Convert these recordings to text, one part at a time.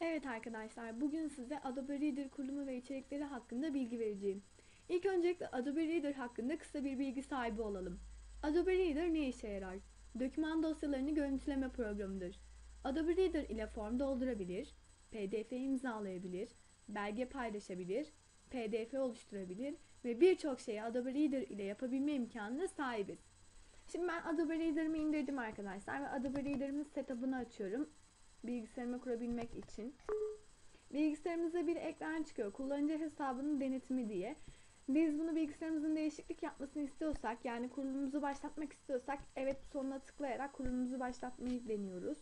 Evet arkadaşlar, bugün size Adobe Reader kurulumu ve içerikleri hakkında bilgi vereceğim. İlk öncelikle Adobe Reader hakkında kısa bir bilgi sahibi olalım. Adobe Reader ne işe yarar? Doküman dosyalarını görüntüleme programıdır. Adobe Reader ile form doldurabilir, PDF imzalayabilir, belge paylaşabilir, PDF oluşturabilir ve birçok şeyi Adobe Reader ile yapabilme imkanına sahibiz. Şimdi ben Adobe Reader'ımı indirdim arkadaşlar ve Adobe Reader'ımın setup'ını açıyorum bilgisayarıma kurabilmek için. Bilgisayarımıza bir ekran çıkıyor. Kullanıcı hesabının denetimi diye. Biz bunu bilgisayarımızın değişiklik yapmasını istiyorsak yani kurulumumuzu başlatmak istiyorsak evet butonuna tıklayarak kurulumumuzu başlatmayı deniyoruz.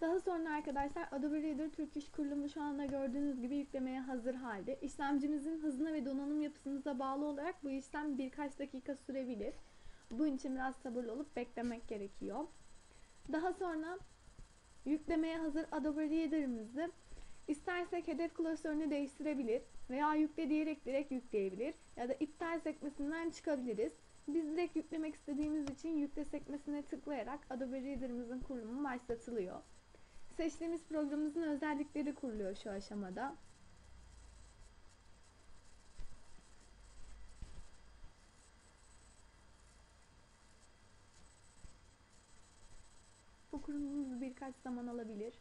Daha sonra arkadaşlar Adobe Reader Türk İş Kurulumu şu anda gördüğünüz gibi yüklemeye hazır halde. İşlemcimizin hızına ve donanım yapısınıza bağlı olarak bu işlem birkaç dakika sürebilir. Bunun için biraz sabırlı olup beklemek gerekiyor. Daha sonra yüklemeye hazır Adobe Reader'ımızı istersek hedef klasörünü değiştirebilir veya yükle diyerek direkt yükleyebilir ya da iptal sekmesinden çıkabiliriz. Biz direkt yüklemek istediğimiz için yükle sekmesine tıklayarak Adobe Reader'ımızın kurulumu başlatılıyor. Seçtiğimiz programımızın özellikleri kuruluyor şu aşamada. Bu kurulumumuz birkaç zaman alabilir.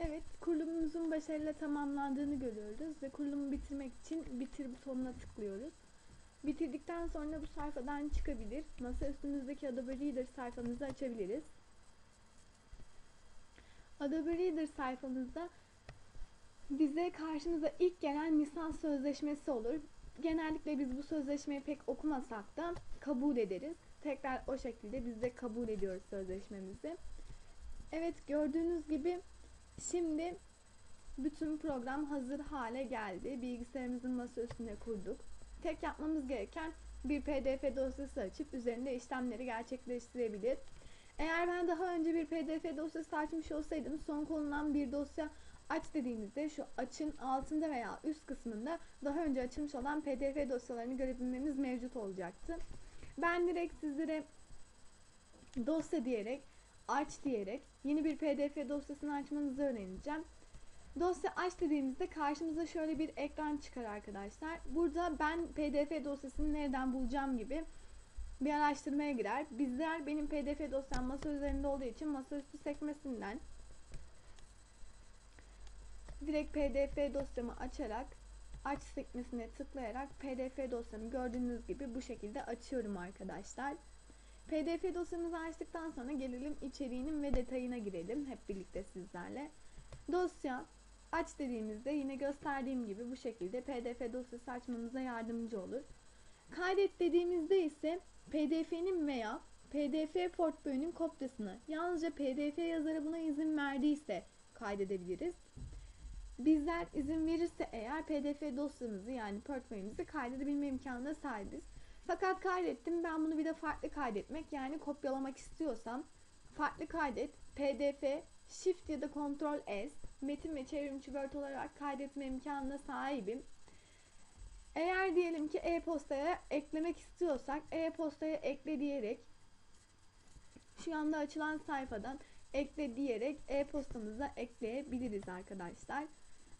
Evet, kurulumumuzun başarıyla tamamlandığını görüyoruz ve kurulumu bitirmek için bitir butonuna tıklıyoruz. Bitirdikten sonra bu sayfadan çıkabilir. Masa üstünüzdeki Adobe Reader sayfanızı açabiliriz. Adobe Reader sayfamızda bize karşımıza ilk gelen lisans sözleşmesi olur. Genellikle biz bu sözleşmeyi pek okumasak da kabul ederiz. Tekrar o şekilde biz de kabul ediyoruz sözleşmemizi. Evet gördüğünüz gibi Şimdi bütün program hazır hale geldi. Bilgisayarımızın masa üstüne kurduk. Tek yapmamız gereken bir pdf dosyası açıp üzerinde işlemleri gerçekleştirebilir. Eğer ben daha önce bir pdf dosyası açmış olsaydım son konulan bir dosya aç dediğimizde şu açın altında veya üst kısmında daha önce açılmış olan pdf dosyalarını görebilmemiz mevcut olacaktı. Ben direkt sizlere dosya diyerek aç diyerek yeni bir pdf dosyasını açmanızı öğreneceğim. Dosya aç dediğimizde karşımıza şöyle bir ekran çıkar arkadaşlar. Burada ben pdf dosyasını nereden bulacağım gibi bir araştırmaya girer. Bizler benim pdf dosyam masa üzerinde olduğu için masaüstü sekmesinden direkt pdf dosyamı açarak aç sekmesine tıklayarak pdf dosyamı gördüğünüz gibi bu şekilde açıyorum arkadaşlar. PDF dosyamızı açtıktan sonra gelelim içeriğinin ve detayına girelim hep birlikte sizlerle. Dosya aç dediğimizde yine gösterdiğim gibi bu şekilde PDF dosyası açmamıza yardımcı olur. Kaydet dediğimizde ise PDF'nin veya PDF portföyünün kopyasını yalnızca PDF yazarı buna izin verdiyse kaydedebiliriz. Bizler izin verirse eğer PDF dosyamızı yani portföyümüzü kaydedebilme imkanına sahibiz. Fakat kaydettim. Ben bunu bir de farklı kaydetmek yani kopyalamak istiyorsam farklı kaydet, pdf, shift ya da ctrl s, metin ve çevrimçi word olarak kaydetme imkanına sahibim. Eğer diyelim ki e-postaya eklemek istiyorsak e-postaya ekle diyerek şu anda açılan sayfadan ekle diyerek e-postamıza ekleyebiliriz arkadaşlar.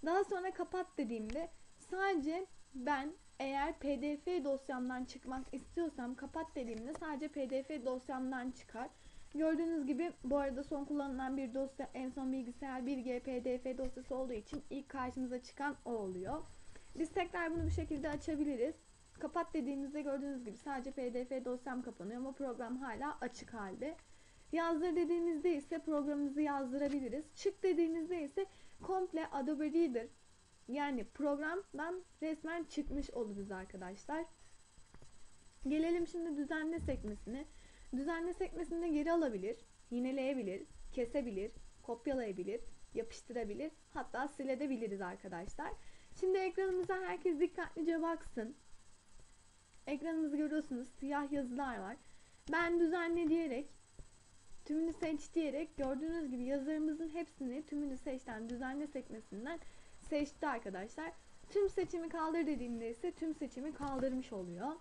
Daha sonra kapat dediğimde sadece ben eğer pdf dosyamdan çıkmak istiyorsam kapat dediğimde sadece pdf dosyamdan çıkar. Gördüğünüz gibi bu arada son kullanılan bir dosya en son bilgisayar 1G pdf dosyası olduğu için ilk karşımıza çıkan o oluyor. Biz tekrar bunu bu şekilde açabiliriz. Kapat dediğimizde gördüğünüz gibi sadece pdf dosyam kapanıyor ama program hala açık halde. Yazdır dediğimizde ise programımızı yazdırabiliriz. Çık dediğimizde ise komple Adobe Reader yani programdan resmen çıkmış oluruz arkadaşlar. Gelelim şimdi düzenle sekmesine. Düzenle sekmesinde geri alabilir, yineleyebilir, kesebilir, kopyalayabilir, yapıştırabilir, hatta silebiliriz arkadaşlar. Şimdi ekranımıza herkes dikkatlice baksın. Ekranımızı görüyorsunuz siyah yazılar var. Ben düzenle diyerek tümünü seç diyerek gördüğünüz gibi yazılarımızın hepsini tümünü seçten düzenle sekmesinden seçti arkadaşlar. Tüm seçimi kaldır dediğimde ise tüm seçimi kaldırmış oluyor.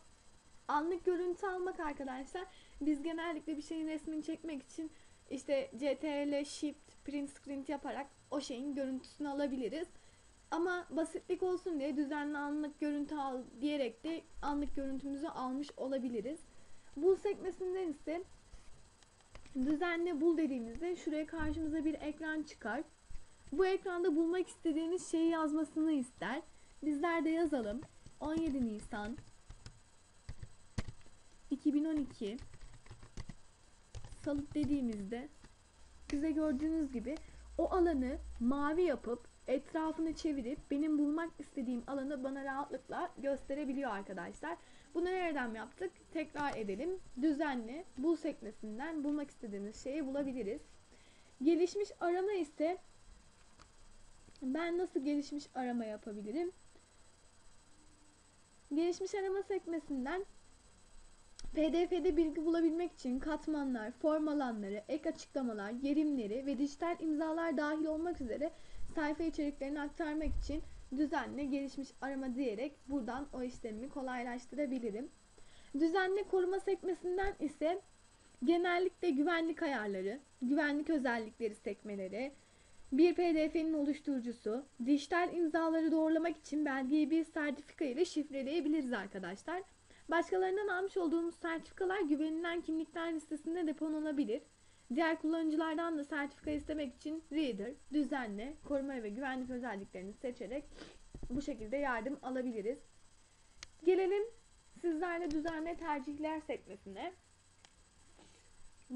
Anlık görüntü almak arkadaşlar biz genellikle bir şeyin resmini çekmek için işte CTRL Shift print screen yaparak o şeyin görüntüsünü alabiliriz. Ama basitlik olsun diye düzenli anlık görüntü al diyerek de anlık görüntümüzü almış olabiliriz. Bul sekmesinden ise düzenli bul dediğimizde şuraya karşımıza bir ekran çıkar. Bu ekranda bulmak istediğimiz şeyi yazmasını ister. Bizler de yazalım. 17 Nisan 2012 Salı dediğimizde bize gördüğünüz gibi o alanı mavi yapıp etrafını çevirip benim bulmak istediğim alanı bana rahatlıkla gösterebiliyor arkadaşlar. Bunu nereden yaptık? Tekrar edelim. Düzenli bul sekmesinden bulmak istediğimiz şeyi bulabiliriz. Gelişmiş arama ise ben nasıl gelişmiş arama yapabilirim? Gelişmiş arama sekmesinden PDF'de bilgi bulabilmek için katmanlar, form alanları, ek açıklamalar, yerimleri ve dijital imzalar dahil olmak üzere sayfa içeriklerini aktarmak için düzenli gelişmiş arama diyerek buradan o işlemi kolaylaştırabilirim. Düzenli koruma sekmesinden ise genellikle güvenlik ayarları, güvenlik özellikleri sekmeleri, bir PDF'nin oluşturucusu, dijital imzaları doğrulamak için belgeyi bir sertifika ile şifreleyebiliriz arkadaşlar. Başkalarından almış olduğumuz sertifikalar güvenilen kimlikler listesinde depolanabilir. Diğer kullanıcılardan da sertifika istemek için Reader, düzenli, koruma ve güvenlik özelliklerini seçerek bu şekilde yardım alabiliriz. Gelelim sizlerle düzenli tercihler sekmesine.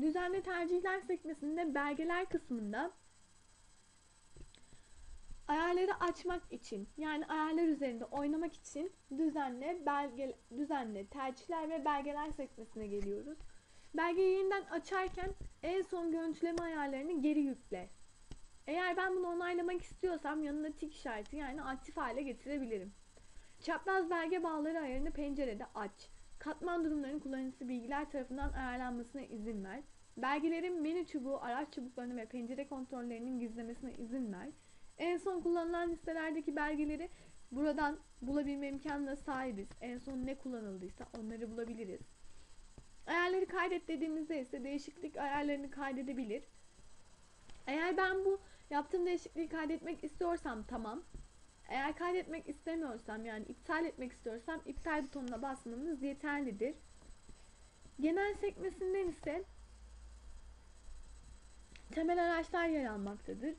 Düzenli tercihler sekmesinde belgeler kısmında ayarları açmak için yani ayarlar üzerinde oynamak için düzenli belge düzenli tercihler ve belgeler sekmesine geliyoruz. Belgeyi yeniden açarken en son görüntüleme ayarlarını geri yükle. Eğer ben bunu onaylamak istiyorsam yanına tik işareti yani aktif hale getirebilirim. Çapraz belge bağları ayarını pencerede aç. Katman durumlarının kullanıcısı bilgiler tarafından ayarlanmasına izin ver. Belgelerin menü çubuğu, araç çubuklarını ve pencere kontrollerinin gizlemesine izin ver. En son kullanılan listelerdeki belgeleri buradan bulabilme imkanına sahibiz. En son ne kullanıldıysa onları bulabiliriz. Ayarları kaydet dediğimizde ise değişiklik ayarlarını kaydedebilir. Eğer ben bu yaptığım değişikliği kaydetmek istiyorsam tamam. Eğer kaydetmek istemiyorsam yani iptal etmek istiyorsam iptal butonuna basmamız yeterlidir. Genel sekmesinden ise temel araçlar yer almaktadır.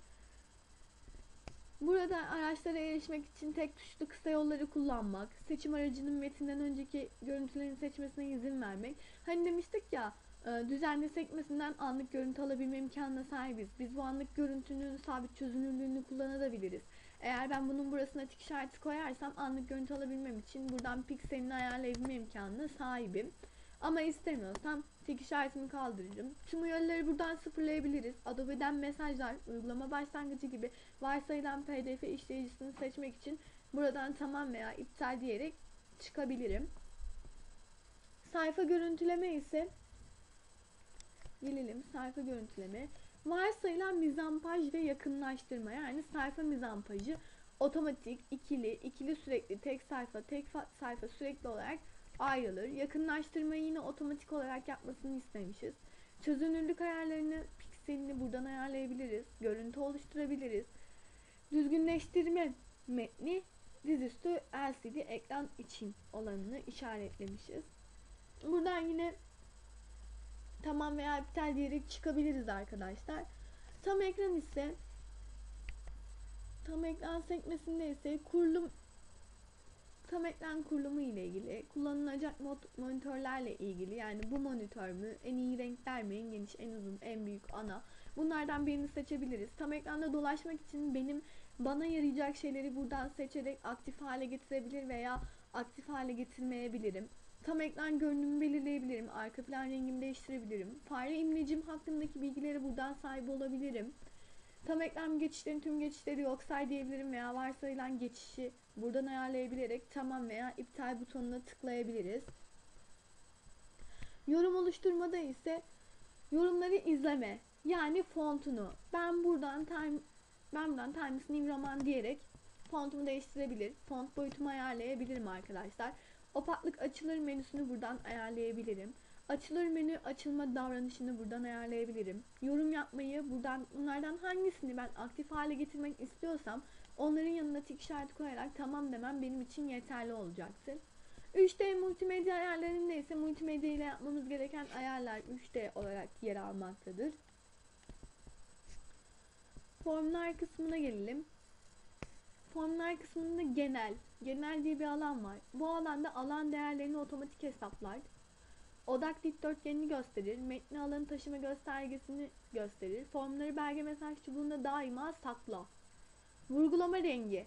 Burada araçlara erişmek için tek tuşlu kısa yolları kullanmak, seçim aracının metinden önceki görüntülerin seçmesine izin vermek. Hani demiştik ya e, düzenli sekmesinden anlık görüntü alabilme imkanına sahibiz. Biz bu anlık görüntünün sabit çözünürlüğünü kullanabiliriz. Eğer ben bunun burasına tik işareti koyarsam anlık görüntü alabilmem için buradan pikselini ayarlayabilme imkanına sahibim. Ama istemiyorsam tik işaretini kaldırırım. Tüm uyarıları buradan sıfırlayabiliriz. Adobe'den mesajlar, uygulama başlangıcı gibi varsayılan pdf işleyicisini seçmek için buradan tamam veya iptal diyerek çıkabilirim. Sayfa görüntüleme ise gelelim sayfa görüntüleme. Varsayılan mizampaj ve yakınlaştırma yani sayfa mizampajı otomatik, ikili, ikili sürekli, tek sayfa, tek sayfa sürekli olarak ayrılır. Yakınlaştırmayı yine otomatik olarak yapmasını istemişiz. Çözünürlük ayarlarını, pikselini buradan ayarlayabiliriz. Görüntü oluşturabiliriz. Düzgünleştirme metni dizüstü LCD ekran için olanını işaretlemişiz. Buradan yine tamam veya iptal diyerek çıkabiliriz arkadaşlar. Tam ekran ise tam ekran sekmesinde ise kurulum tam ekran kurulumu ile ilgili, kullanılacak mod- monitörlerle ilgili yani bu monitör mü, en iyi renkler mi, en geniş, en uzun, en büyük, ana bunlardan birini seçebiliriz. Tam ekranda dolaşmak için benim bana yarayacak şeyleri buradan seçerek aktif hale getirebilir veya aktif hale getirmeyebilirim. Tam ekran görünümü belirleyebilirim. Arka plan rengimi değiştirebilirim. Fare imlecim hakkındaki bilgileri buradan sahip olabilirim. Tam ekran geçişlerin tüm geçişleri yok say diyebilirim veya varsayılan geçişi buradan ayarlayabilerek tamam veya iptal butonuna tıklayabiliriz. Yorum oluşturmada ise yorumları izleme yani fontunu ben buradan time ben buradan Times New Roman diyerek fontumu değiştirebilir. Font boyutumu ayarlayabilirim arkadaşlar. Opaklık açılır menüsünü buradan ayarlayabilirim. Açılır menü açılma davranışını buradan ayarlayabilirim. Yorum yapmayı buradan bunlardan hangisini ben aktif hale getirmek istiyorsam onların yanına tik işareti koyarak tamam demem benim için yeterli olacaktır. 3D multimedya ayarlarında ise multimedya ile yapmamız gereken ayarlar 3D olarak yer almaktadır. Formlar kısmına gelelim. Formlar kısmında genel, genel diye bir alan var. Bu alanda alan değerlerini otomatik hesaplar. Odak dikdörtgenini gösterir. Metni alanı taşıma göstergesini gösterir. Formları belge mesaj çubuğunda daima sakla. Vurgulama rengi.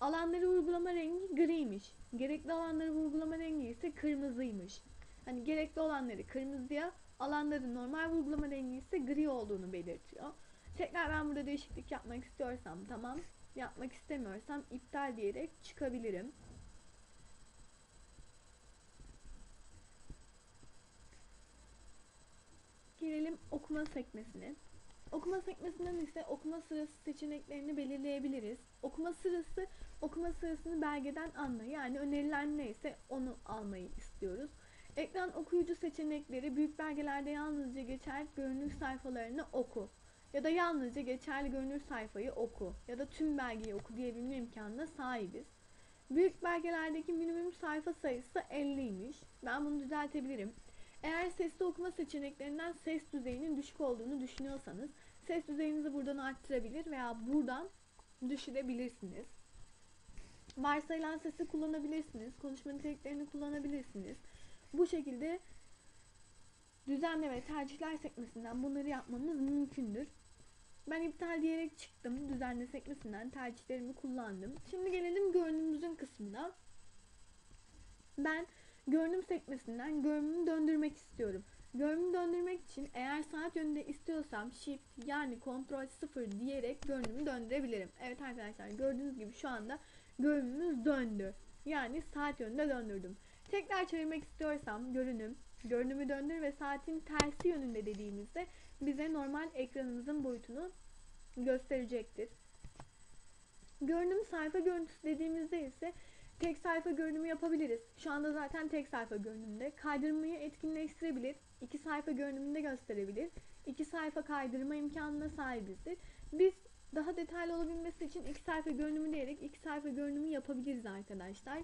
Alanları vurgulama rengi griymiş. Gerekli alanları vurgulama rengi ise kırmızıymış. Hani gerekli olanları kırmızıya, alanların normal vurgulama rengi ise gri olduğunu belirtiyor. Tekrar ben burada değişiklik yapmak istiyorsam tamam. Yapmak istemiyorsam iptal diyerek çıkabilirim. Gelelim okuma sekmesine. Okuma sekmesinden ise okuma sırası seçeneklerini belirleyebiliriz. Okuma sırası, okuma sırasını belgeden anla yani önerilen neyse onu almayı istiyoruz. Ekran okuyucu seçenekleri büyük belgelerde yalnızca geçer görünür sayfalarını oku ya da yalnızca geçerli görünür sayfayı oku ya da tüm belgeyi oku diyebilme imkanına sahibiz. Büyük belgelerdeki minimum sayfa sayısı 50'ymiş. Ben bunu düzeltebilirim. Eğer sesli okuma seçeneklerinden ses düzeyinin düşük olduğunu düşünüyorsanız ses düzeyinizi buradan arttırabilir veya buradan düşürebilirsiniz. Varsayılan sesi kullanabilirsiniz. Konuşma niteliklerini kullanabilirsiniz. Bu şekilde düzenle ve tercihler sekmesinden bunları yapmamız mümkündür. Ben iptal diyerek çıktım. Düzenle sekmesinden tercihlerimi kullandım. Şimdi gelelim görünümümüzün kısmına. Ben görünüm sekmesinden görünümü döndürmek istiyorum. Görünümü döndürmek için eğer saat yönünde istiyorsam shift yani kontrol 0 diyerek görünümü döndürebilirim. Evet arkadaşlar gördüğünüz gibi şu anda görünümümüz döndü. Yani saat yönünde döndürdüm. Tekrar çevirmek istiyorsam görünüm, görünümü döndür ve saatin tersi yönünde dediğimizde bize normal ekranımızın boyutunu gösterecektir. Görünüm sayfa görüntüsü dediğimizde ise tek sayfa görünümü yapabiliriz. Şu anda zaten tek sayfa görünümde. Kaydırmayı etkinleştirebilir. iki sayfa görünümünde gösterebilir. iki sayfa kaydırma imkanına sahibizdir. Biz daha detaylı olabilmesi için iki sayfa görünümü diyerek iki sayfa görünümü yapabiliriz arkadaşlar.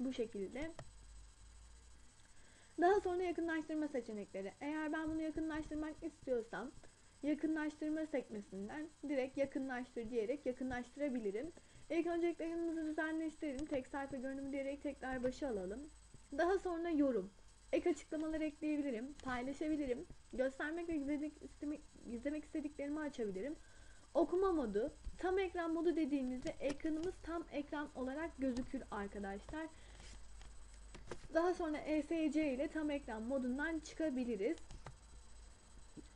Bu şekilde. Daha sonra yakınlaştırma seçenekleri. Eğer ben bunu yakınlaştırmak istiyorsam yakınlaştırma sekmesinden direkt yakınlaştır diyerek yakınlaştırabilirim. İlk önce ekranımızı düzenleştirelim. Tek sayfa görünümü diyerek tekrar başa alalım. Daha sonra yorum. Ek açıklamalar ekleyebilirim, paylaşabilirim, göstermek ve izlemek, istemek, izlemek istediklerimi açabilirim. Okuma modu, tam ekran modu dediğimizde ekranımız tam ekran olarak gözükür arkadaşlar. Daha sonra ESC ile tam ekran modundan çıkabiliriz.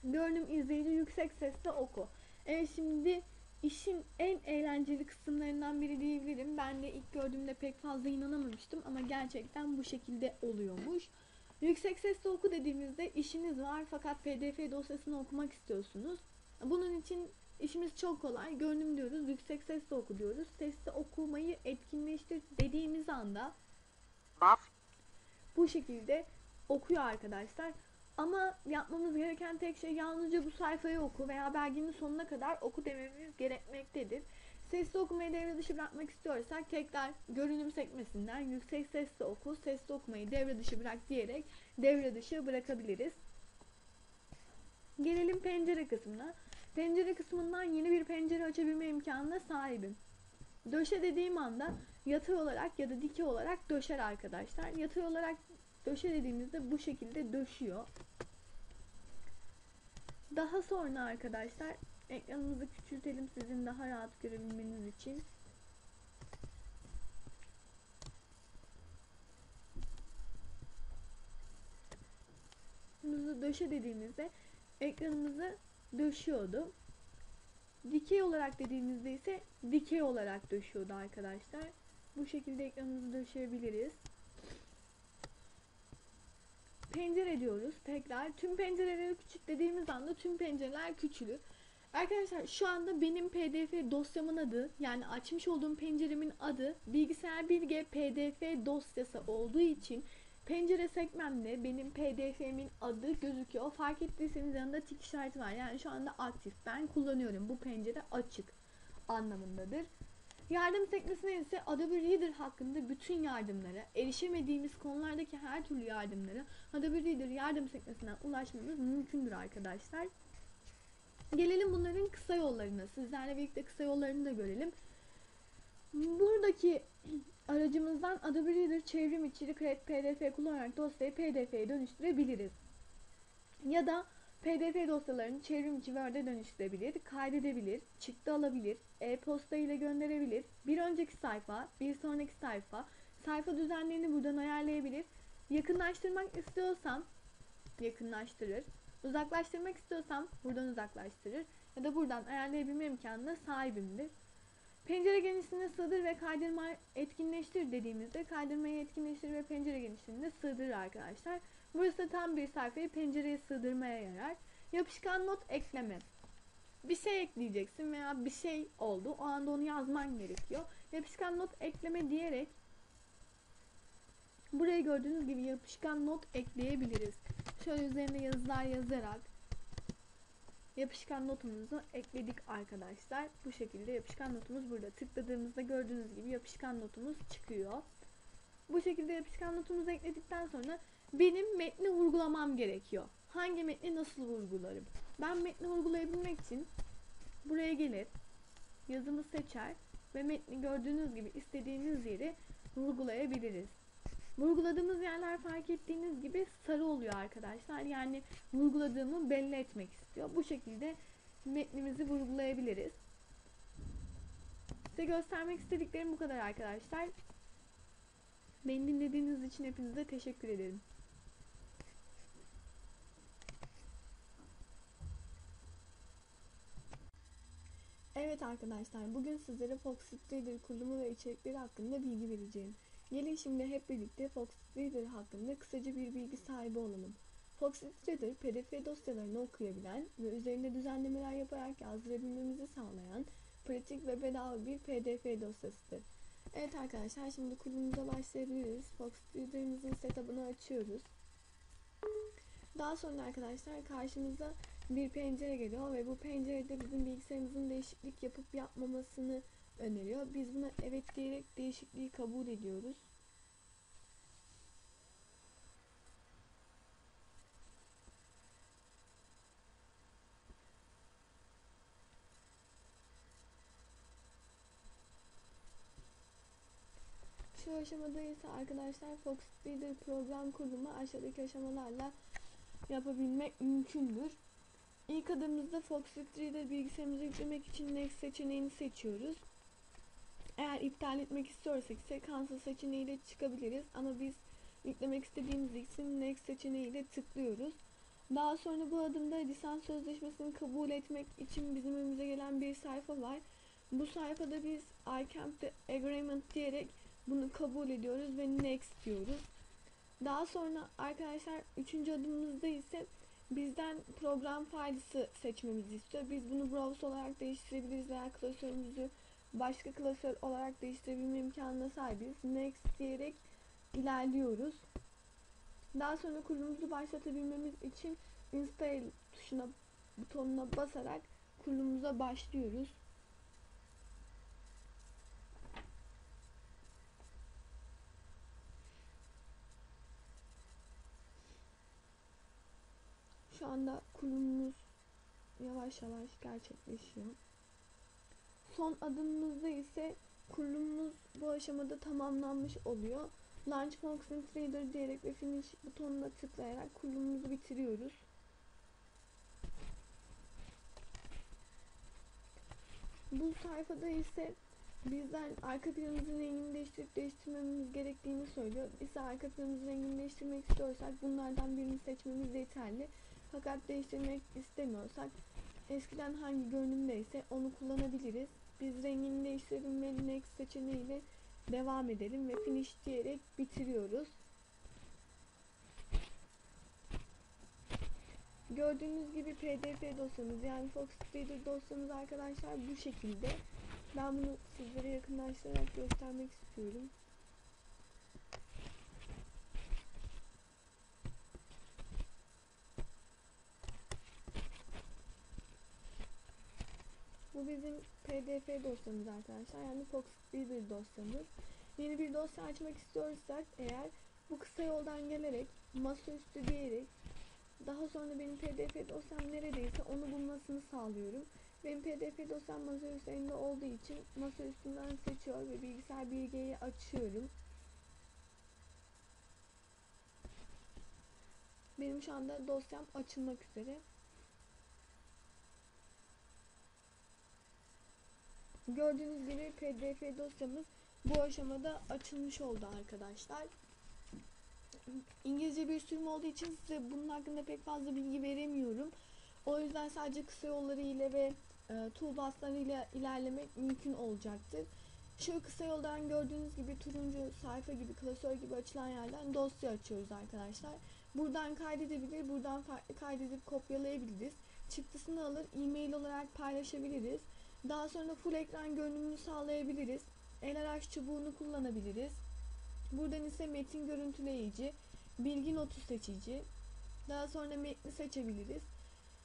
Görünüm izleyici yüksek sesle oku. E şimdi işin en eğlenceli kısımlarından biri diyebilirim. Ben de ilk gördüğümde pek fazla inanamamıştım ama gerçekten bu şekilde oluyormuş. Yüksek sesle oku dediğimizde işiniz var fakat pdf dosyasını okumak istiyorsunuz. Bunun için işimiz çok kolay. Görünüm diyoruz, yüksek sesle oku diyoruz. Sesli okumayı etkinleştir dediğimiz anda bu şekilde okuyor arkadaşlar. Ama yapmamız gereken tek şey yalnızca bu sayfayı oku veya belgenin sonuna kadar oku dememiz gerekmektedir. Sesli okumayı devre dışı bırakmak istiyorsak tekrar görünüm sekmesinden yüksek sesle oku, sesli okumayı devre dışı bırak diyerek devre dışı bırakabiliriz. Gelelim pencere kısmına. Pencere kısmından yeni bir pencere açabilme imkanına sahibim. Döşe dediğim anda yatay olarak ya da dikey olarak döşer arkadaşlar. Yatay olarak döşe dediğimizde bu şekilde döşüyor. Daha sonra arkadaşlar ekranımızı küçültelim sizin daha rahat görebilmeniz için. Ekranımızı döşe dediğimizde ekranımızı döşüyordu. Dikey olarak dediğimizde ise dikey olarak döşüyordu arkadaşlar. Bu şekilde ekranımızı döşeyebiliriz. Pencere diyoruz tekrar. Tüm pencereleri küçük dediğimiz anda tüm pencereler küçülür. Arkadaşlar şu anda benim pdf dosyamın adı yani açmış olduğum penceremin adı bilgisayar bilge pdf dosyası olduğu için pencere sekmemde benim pdf'min adı gözüküyor. Fark ettiyseniz yanında tik işareti var. Yani şu anda aktif. Ben kullanıyorum. Bu pencere açık anlamındadır. Yardım sekmesine ise Adobe Reader hakkında bütün yardımlara, erişemediğimiz konulardaki her türlü yardımlara Adobe Reader yardım sekmesinden ulaşmamız mümkündür arkadaşlar. Gelelim bunların kısa yollarına. Sizlerle birlikte kısa yollarını da görelim. Buradaki aracımızdan Adobe Reader çevrim içi PDF kullanarak dosyayı PDF'ye dönüştürebiliriz. Ya da PDF dosyalarını çevrim içi Word'e dönüştürebilir, kaydedebilir, çıktı alabilir, e-posta ile gönderebilir, bir önceki sayfa, bir sonraki sayfa, sayfa düzenlerini buradan ayarlayabilir. Yakınlaştırmak istiyorsam yakınlaştırır. Uzaklaştırmak istiyorsam buradan uzaklaştırır ya da buradan ayarlayabilme imkanına sahibimdir. Pencere genişliğine sığdır ve kaydırma etkinleştir dediğimizde kaydırmayı etkinleştir ve pencere genişliğinde sığdırır arkadaşlar. Burası tam bir sayfayı pencereye sığdırmaya yarar. Yapışkan not ekleme. Bir şey ekleyeceksin veya bir şey oldu. O anda onu yazman gerekiyor. Yapışkan not ekleme diyerek buraya gördüğünüz gibi yapışkan not ekleyebiliriz. Şöyle üzerine yazılar yazarak yapışkan notumuzu ekledik arkadaşlar. Bu şekilde yapışkan notumuz burada. Tıkladığımızda gördüğünüz gibi yapışkan notumuz çıkıyor. Bu şekilde yapışkan notumuzu ekledikten sonra benim metni vurgulamam gerekiyor. Hangi metni nasıl vurgularım? Ben metni vurgulayabilmek için buraya gelir, yazımı seçer ve metni gördüğünüz gibi istediğiniz yeri vurgulayabiliriz. Vurguladığımız yerler fark ettiğiniz gibi sarı oluyor arkadaşlar. Yani vurguladığımı belli etmek istiyor. Bu şekilde metnimizi vurgulayabiliriz. Size göstermek istediklerim bu kadar arkadaşlar. Beni dinlediğiniz için hepinize teşekkür ederim. Evet arkadaşlar bugün sizlere Foxit Reader kurulumu ve içerikleri hakkında bilgi vereceğim. Gelin şimdi hep birlikte Foxit Reader hakkında kısaca bir bilgi sahibi olalım. Foxit Reader PDF dosyalarını okuyabilen ve üzerinde düzenlemeler yaparak yazdırabilmemizi sağlayan pratik ve bedava bir PDF dosyasıdır. Evet arkadaşlar şimdi kurulumuza başlayabiliriz. Foxit Reader'ımızın setup'ını açıyoruz. Daha sonra arkadaşlar karşımıza bir pencere geliyor ve bu pencerede bizim bilgisayarımızın değişiklik yapıp yapmamasını öneriyor. Biz buna evet diyerek değişikliği kabul ediyoruz. Şu aşamada ise arkadaşlar Fox Reader program kurulumu aşağıdaki aşamalarla yapabilmek mümkündür. İlk adımımızda Foxit Reader bilgisayarımıza yüklemek için Next seçeneğini seçiyoruz. Eğer iptal etmek istiyorsak ise Cancel seçeneğiyle çıkabiliriz ama biz yüklemek istediğimiz için Next seçeneğiyle tıklıyoruz. Daha sonra bu adımda lisans sözleşmesini kabul etmek için bizim önümüze gelen bir sayfa var. Bu sayfada biz I can't the agreement diyerek bunu kabul ediyoruz ve next diyoruz. Daha sonra arkadaşlar üçüncü adımımızda ise bizden program faylisi seçmemizi istiyor. Biz bunu browse olarak değiştirebiliriz veya klasörümüzü başka klasör olarak değiştirebilme imkanına sahibiz. Next diyerek ilerliyoruz. Daha sonra kurulumuzu başlatabilmemiz için install tuşuna butonuna basarak kurulumuza başlıyoruz. Şu anda kurulumumuz yavaş yavaş gerçekleşiyor. Son adımımızda ise kurulumumuz bu aşamada tamamlanmış oluyor. Launch Function Trader diyerek ve Finish butonuna tıklayarak kurulumumuzu bitiriyoruz. Bu sayfada ise bizden arka planımızın rengini değiştirip değiştirmememiz gerektiğini söylüyor. Biz arka planımızın rengini değiştirmek istiyorsak bunlardan birini seçmemiz yeterli. Fakat değiştirmek istemiyorsak eskiden hangi görünümdeyse onu kullanabiliriz. Biz rengini değiştirelim ve next seçeneğiyle devam edelim ve finish diyerek bitiriyoruz. Gördüğünüz gibi pdf dosyamız yani FoxReader dosyamız arkadaşlar bu şekilde. Ben bunu sizlere yakınlaştırarak göstermek istiyorum. Bu bizim pdf dosyamız arkadaşlar. Yani FoxReader dosyamız. Yeni bir dosya açmak istiyorsak eğer bu kısa yoldan gelerek masaüstü diyerek daha sonra benim pdf dosyam neredeyse onu bulmasını sağlıyorum. Benim pdf dosyam masa üzerinde olduğu için masa üstünden seçiyor ve bilgisayar bilgiyi açıyorum. Benim şu anda dosyam açılmak üzere. Gördüğünüz gibi pdf dosyamız bu aşamada açılmış oldu arkadaşlar. İngilizce bir sürüm olduğu için size bunun hakkında pek fazla bilgi veremiyorum. O yüzden sadece kısa yolları ile ve e, toolbarsları ile ilerlemek mümkün olacaktır. Şu kısa yoldan gördüğünüz gibi turuncu sayfa gibi klasör gibi açılan yerden dosya açıyoruz arkadaşlar. Buradan kaydedebilir, buradan farklı kaydedip kopyalayabiliriz. Çıktısını alır, e-mail olarak paylaşabiliriz. Daha sonra full ekran görünümünü sağlayabiliriz. El araç çubuğunu kullanabiliriz. Buradan ise metin görüntüleyici, bilgi notu seçici. Daha sonra metni seçebiliriz.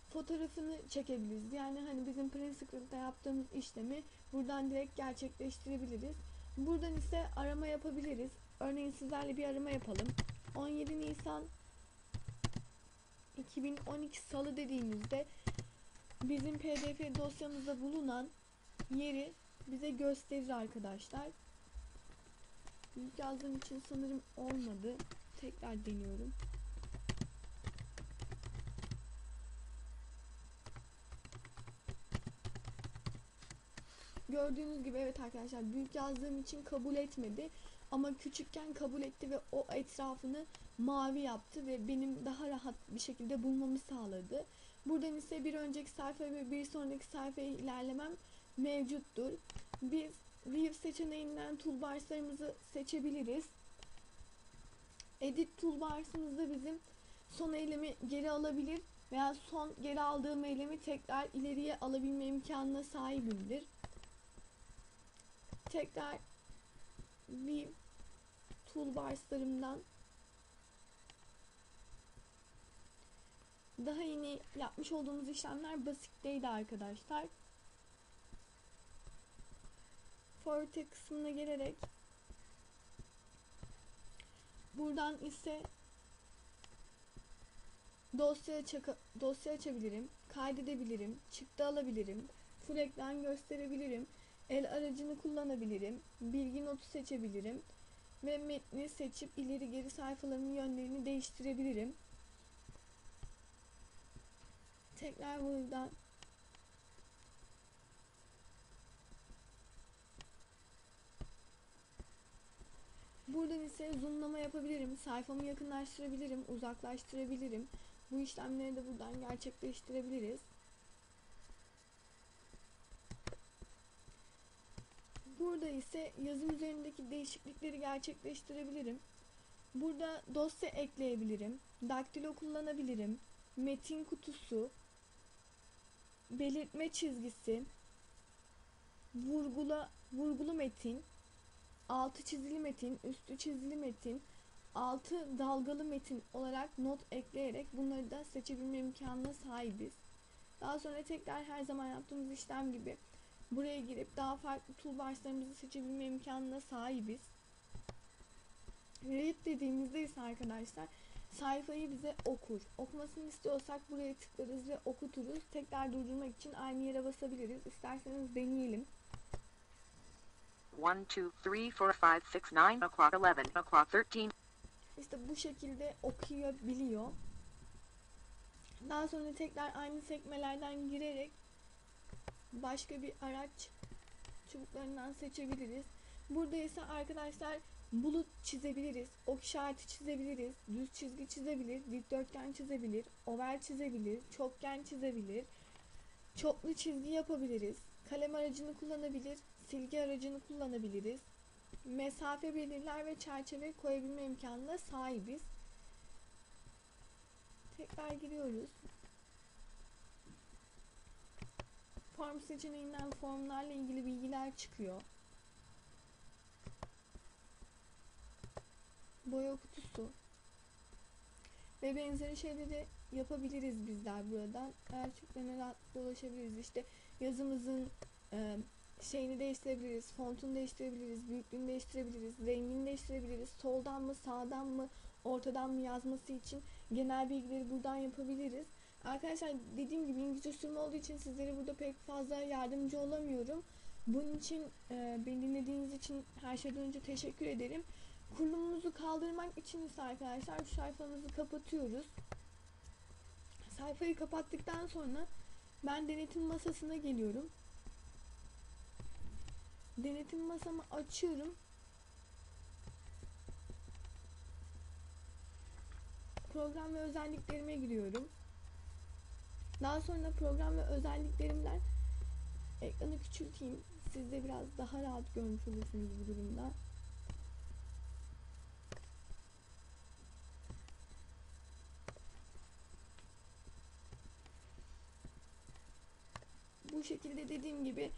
Fotoğrafını çekebiliriz. Yani hani bizim print screen'de yaptığımız işlemi buradan direkt gerçekleştirebiliriz. Buradan ise arama yapabiliriz. Örneğin sizlerle bir arama yapalım. 17 Nisan 2012 Salı dediğimizde bizim pdf dosyamızda bulunan yeri bize gösterir arkadaşlar. İlk yazdığım için sanırım olmadı. Tekrar deniyorum. Gördüğünüz gibi evet arkadaşlar büyük yazdığım için kabul etmedi. Ama küçükken kabul etti ve o etrafını mavi yaptı ve benim daha rahat bir şekilde bulmamı sağladı. Buradan ise bir önceki sayfa ve bir sonraki sayfaya ilerlemem mevcuttur. Biz View seçeneğinden toolbarslarımızı seçebiliriz. Edit toolbarsımızda bizim son eylemi geri alabilir veya son geri aldığım eylemi tekrar ileriye alabilme imkanına sahibimdir. Tekrar View toolbarslarımdan daha yeni yapmış olduğumuz işlemler basitteydi arkadaşlar. Forte kısmına gelerek buradan ise dosya, çaka, dosya açabilirim, kaydedebilirim, çıktı alabilirim, full ekran gösterebilirim, el aracını kullanabilirim, bilgi notu seçebilirim ve metni seçip ileri geri sayfalarımın yönlerini değiştirebilirim. Tekrar buradan Buradan ise zoomlama yapabilirim, sayfamı yakınlaştırabilirim, uzaklaştırabilirim. Bu işlemleri de buradan gerçekleştirebiliriz. Burada ise yazım üzerindeki değişiklikleri gerçekleştirebilirim. Burada dosya ekleyebilirim, daktilo kullanabilirim, metin kutusu, belirtme çizgisi, vurgula, vurgulu metin, altı çizili metin, üstü çizili metin, altı dalgalı metin olarak not ekleyerek bunları da seçebilme imkanına sahibiz. Daha sonra tekrar her zaman yaptığımız işlem gibi buraya girip daha farklı toolbarslarımızı seçebilme imkanına sahibiz. Read dediğimizde ise arkadaşlar sayfayı bize okur. Okumasını istiyorsak buraya tıklarız ve okuturuz. Tekrar durdurmak için aynı yere basabiliriz. İsterseniz deneyelim. 1, 2, 3, 4, 5, 6, 9 o'clock, 11 o'clock, 13 İşte bu şekilde okuyabiliyor. Daha sonra tekrar aynı sekmelerden girerek başka bir araç çubuklarından seçebiliriz. Burada ise arkadaşlar bulut çizebiliriz, ok işareti çizebiliriz, düz çizgi çizebilir, dikdörtgen çizebilir, oval çizebilir, çokgen çizebilir, çoklu çizgi yapabiliriz, kalem aracını kullanabilir, silgi aracını kullanabiliriz, mesafe belirler ve çerçeve koyabilme imkanına sahibiz. Tekrar giriyoruz. Form seçeneğinden formlarla ilgili bilgiler çıkıyor. Boya kutusu ve benzeri şeyleri yapabiliriz bizler buradan. Gerçekten rahatlıkla ulaşabiliriz. İşte yazımızın e, şeyini değiştirebiliriz, fontunu değiştirebiliriz, büyüklüğünü değiştirebiliriz, rengini değiştirebiliriz. Soldan mı, sağdan mı, ortadan mı yazması için genel bilgileri buradan yapabiliriz. Arkadaşlar dediğim gibi İngilizce sürüm olduğu için sizlere burada pek fazla yardımcı olamıyorum. Bunun için e, beni dinlediğiniz için her şeyden önce teşekkür ederim. Kurulumumuzu kaldırmak için ise arkadaşlar şu sayfamızı kapatıyoruz. Sayfayı kapattıktan sonra ben denetim masasına geliyorum. Denetim masamı açıyorum. Program ve özelliklerime giriyorum. Daha sonra program ve özelliklerimden ekranı küçülteyim. Siz de biraz daha rahat görmüş olursunuz bu durumda. Bu şekilde dediğim gibi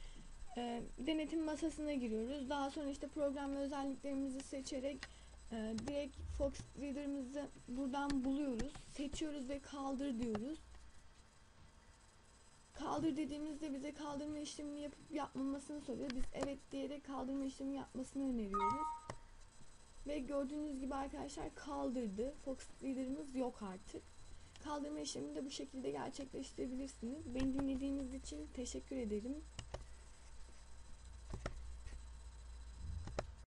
e, denetim masasına giriyoruz. Daha sonra işte program ve özelliklerimizi seçerek e, direkt Fox Reader'ımızı buradan buluyoruz. Seçiyoruz ve kaldır diyoruz. Kaldır dediğimizde bize kaldırma işlemini yapıp yapmamasını soruyor. Biz evet diyerek kaldırma işlemi yapmasını öneriyoruz. Ve gördüğünüz gibi arkadaşlar kaldırdı. Fox Reader'ımız yok artık. Kaldırma işlemini de bu şekilde gerçekleştirebilirsiniz. Beni dinlediğiniz için teşekkür ederim.